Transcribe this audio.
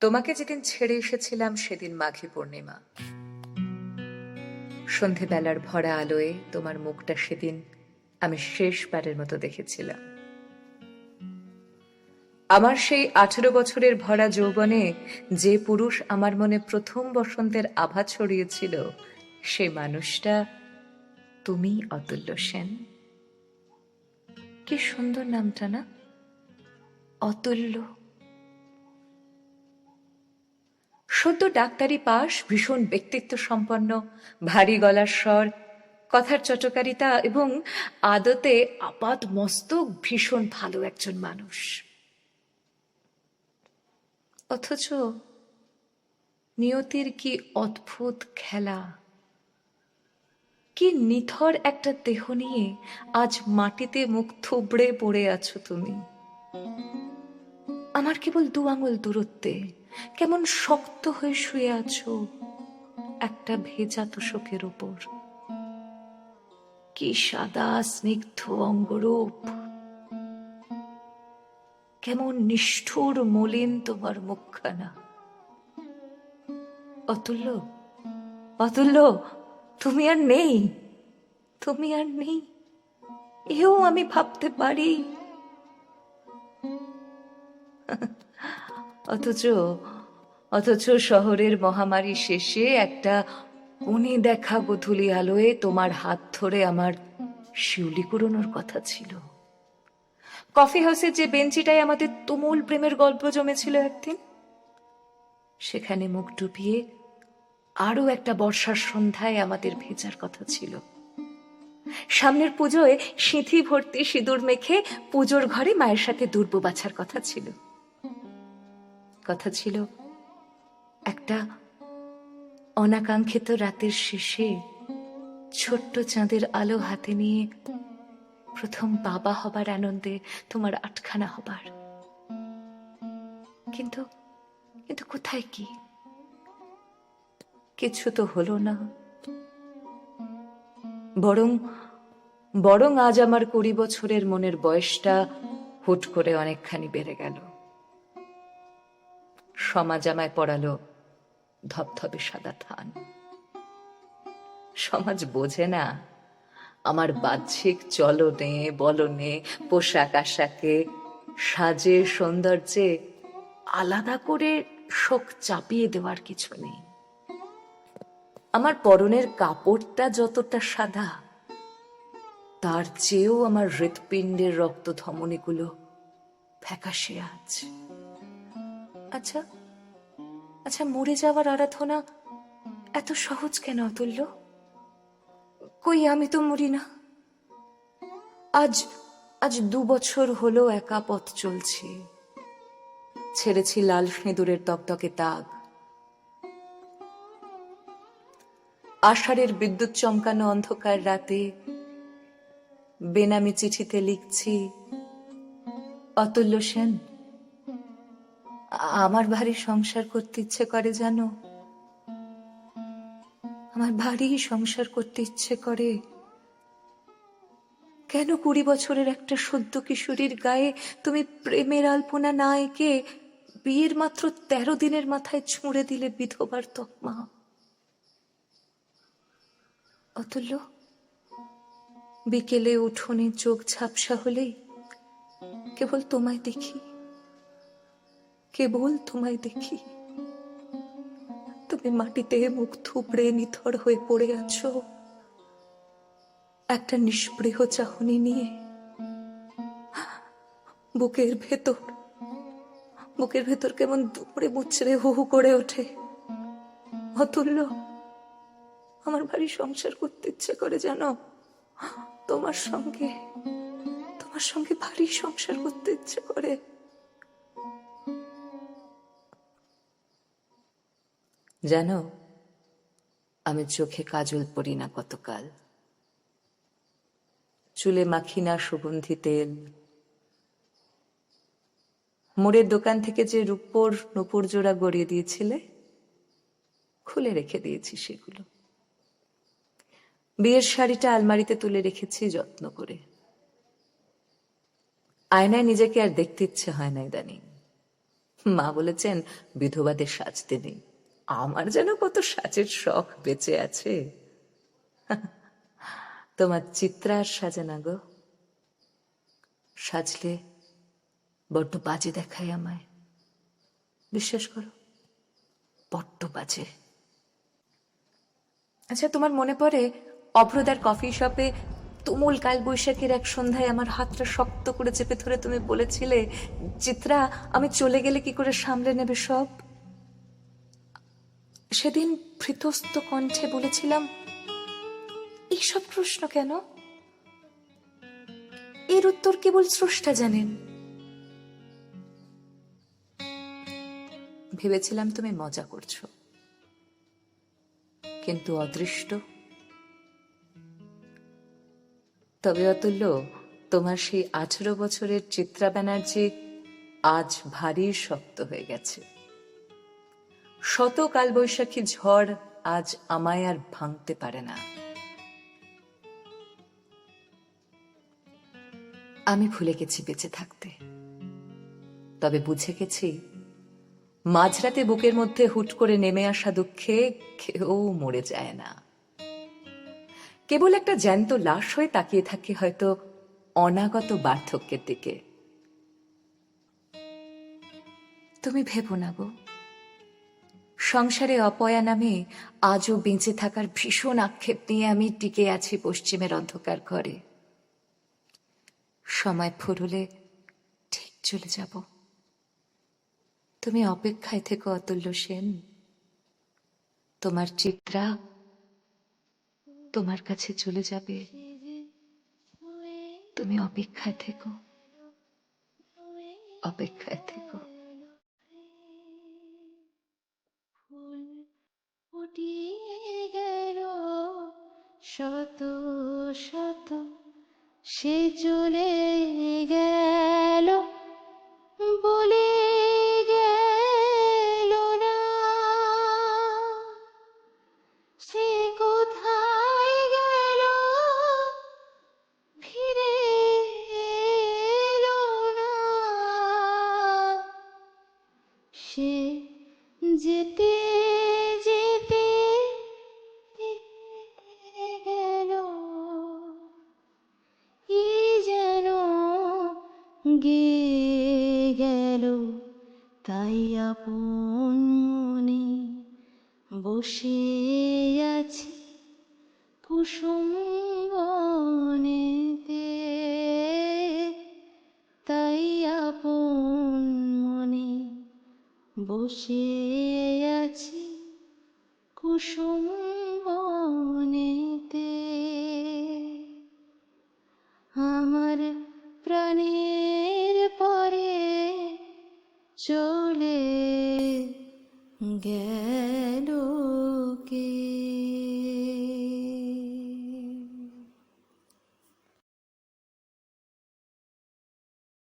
তোমাকে যেদিন ছেড়ে এসেছিলাম, সেদিন মাঘী পূর্ণিমা। সন্ধেবেলার ভরা আলোয় তোমার মুখটা সেদিন আমি শেষবারের মতো দেখেছিলাম। আমার সেই আঠেরো বছরের ভরা যৌবনে যে পুরুষ আমার মনে প্রথম বসন্তের আভা ছড়িয়েছিল, সে মানুষটা তুমি, অতুল্য সেন। কি সুন্দর নামটা না? অতুল্য। সদ্য ডাক্তারি পাশ, ভীষণ ব্যক্তিত্ব সম্পন্ন, ভারী গলার স্বর, কথার চটকারিতা এবং আদতে আপাত মস্তক ভীষণ ভালো একজন মানুষ। অথচ নিয়তির কি অদ্ভুত খেলা। কি নিথর একটা দেহ নিয়ে আজ মাটিতে মুখ থুবড়ে পড়ে আছো তুমি। আমার কেবল দু আঙুল দূরত্বে। কেমন শক্ত হয়ে শুয়ে আছো? একটা ভেজা তোষকের ওপর। কি সাদা, স্নিগ্ধ অঙ্গরূপ। কেমন নিষ্ঠুর মলিন তোমার মুখখানা। অতুল্য অতুল্য, তুমি আর নেই, তুমি আর নেই। এও আমি ভাবতে পারি। অথচ অথচ শহরের মহামারী শেষে একটা কোণে দেখা গধুলি আলোয় তোমার হাত ধরে আমার শিউলি কুড়োনোর কথা ছিল। কফি হাউসের যে বেঞ্চিটায় আমাদের তুমুল প্রেমের গল্প জমেছিল একদিন, সেখানে মুখ ডুবিয়ে আরও একটা বর্ষার সন্ধ্যায় আমাদের ভেজার কথা ছিল। সামনের পুজোয় সিঁথি ভর্তি সিঁদুর মেখে পুজোর ঘরে মায়ের সাথে দুর্ব বাছার কথা ছিল। কথা ছিল, একটা অনাকাঙ্ক্ষিত রাতের শেষে ছোট্ট চাঁদের আলো হাতে নিয়ে প্রথম বাবা হবার আনন্দে তোমার আটখানা হবার। কিন্তু কিন্তু কোথায় কি? কিছু তো হলো না। বরং বরং আজ আমার কুড়ি বছরের মনের বয়সটা হুট করে অনেকখানি বেড়ে গেল। সমাজ আমায় পড়ালো ধপধপে সাদা থান। সমাজ বোঝে না, আমার বাহ্যিক চলনে, বলনে, পোশাক আশাকে, সাজে, সৌন্দর্যে আলাদা করে শোক চাপিয়ে দেওয়ার কিছু নেই। আমার পরনের কাপড়টা যতটা সাদা, তার চেয়েও আমার হৃৎপিণ্ডের রক্ত ধমনীগুলো ফ্যাকাশে আছে। আচ্ছা আচ্ছা মরে যাওয়ার আরাধনা এত সহজ কেন অতুল্য? কই আমি তো মরি না। আজ আজ দু বছর হলো একা পথ চলছি। ছেড়েছি লাল সিঁদুরের তকতকে তাগ। আষাঢ়ের বিদ্যুৎ চমকানো অন্ধকার রাতে বেনামি চিঠিতে লিখছি, অতুল্য সেন আমার ভারী সংসার করতে ইচ্ছে করে জানো? আমার ভারী সংসার করতে ইচ্ছে করে। কেন কুড়ি বছরের একটা সদ্য কিশোরীর গায়ে তুমি প্রেমের আলপনা না এঁকে বিয়ের মাত্র তেরো দিনের মাথায় ছুঁড়ে দিলে বিধবার তকমা? অতুল্য, বিকেলে উঠোনে চোখ ঝাপসা হলেই কেবল তোমায় দেখি। কেবল তোমায় দেখি। তুমি মাটিতে মুখ থুবড়ে নিথর হয়ে পড়ে আছো। একটা নিষ্পৃহ চাহনি নিয়ে বুকের ভেতর বুকের ভেতর কেমন দুপুরে মুচড়ে হু হু করে ওঠে। অতুল্য, আমার ভারী সংসার করতে ইচ্ছে করে জানো? তোমার সঙ্গে তোমার সঙ্গে ভারী সংসার করতে ইচ্ছে করে। জানো, আমি চোখে কাজল পরি না কতকাল। চুলে মাখি না সুগন্ধি তেল। মোড়ের দোকান থেকে যে রূপোর নুপুর জোড়া গড়িয়ে দিয়েছিলে, খুলে রেখে দিয়েছি সেগুলো। বিয়ের শাড়িটা আলমারিতে তুলে রেখেছি যত্ন করে। আয়নায় নিজেকে আর দেখতে ইচ্ছে হয় না ইদানিং। মা বলেছেন, বিধবাদের সাজতে নেই। আমার যেন কত সাজের শখ বেঁচে আছে। তোমার চিত্রা আর সাজে না গো। সাজলে বড্ড বাজে দেখায় আমায়। বিশ্বাস করো, বড্ড বাজে। আচ্ছা তোমার মনে পড়ে অভ্রদার কফি শপে তুমুল কাল বৈশাখের এক সন্ধ্যায় আমার হাতটা শক্ত করে চেপে ধরে তুমি বলেছিলে, চিত্রা, আমি চলে গেলে কি করে সামলে নেবে সব? সেদিন ভৃতস্ত কণ্ঠে বলেছিলাম, এইসব প্রশ্ন কেন? এর উত্তর কেবল স্রষ্টা জানেন। ভেবেছিলাম তুমি মজা করছ। কিন্তু অদৃষ্ট। তবে অতুল্য, তোমার সেই আঠেরো বছরের চিত্রা ব্যানার্জি আজ ভারী শক্ত হয়ে গেছে। শত কালবৈশাখী ঝড় আজ আমায় আর ভাঙতে পারে না। আমি ভুলে গেছি বেঁচে থাকতে। তবে বুঝে গেছি, মাঝরাতে বুকের মধ্যে হুট করে নেমে আসা দুঃখে কেউ মরে যায় না। কেবল একটা জ্যান্ত লাশ হয়ে তাকিয়ে থাকে হয়তো অনাগত বার্ধক্যের দিকে। তুমি ভেবো না গো। সংসারে অপয়া নামে আজও বেঁচে থাকার ভীষণ আক্ষেপ নিয়ে আমি টিকে আছি পশ্চিমের অন্ধকার ঘরে। সময় ফুরলে ঠিক চলে যাব। তুমি অপেক্ষায় থেকো অতুল্য সেন। তোমার চিত্রা তোমার কাছে চলে যাবে। তুমি অপেক্ষায় থেকো। অপেক্ষায় থেকো। শত শত সে চলে গেল। গে গেল তাই আপন বসে আছি কুসুম বনেতে। তাই আপন বসে আছি কুসুম বনেতে। আমার প্রাণের পরে চলে গেল।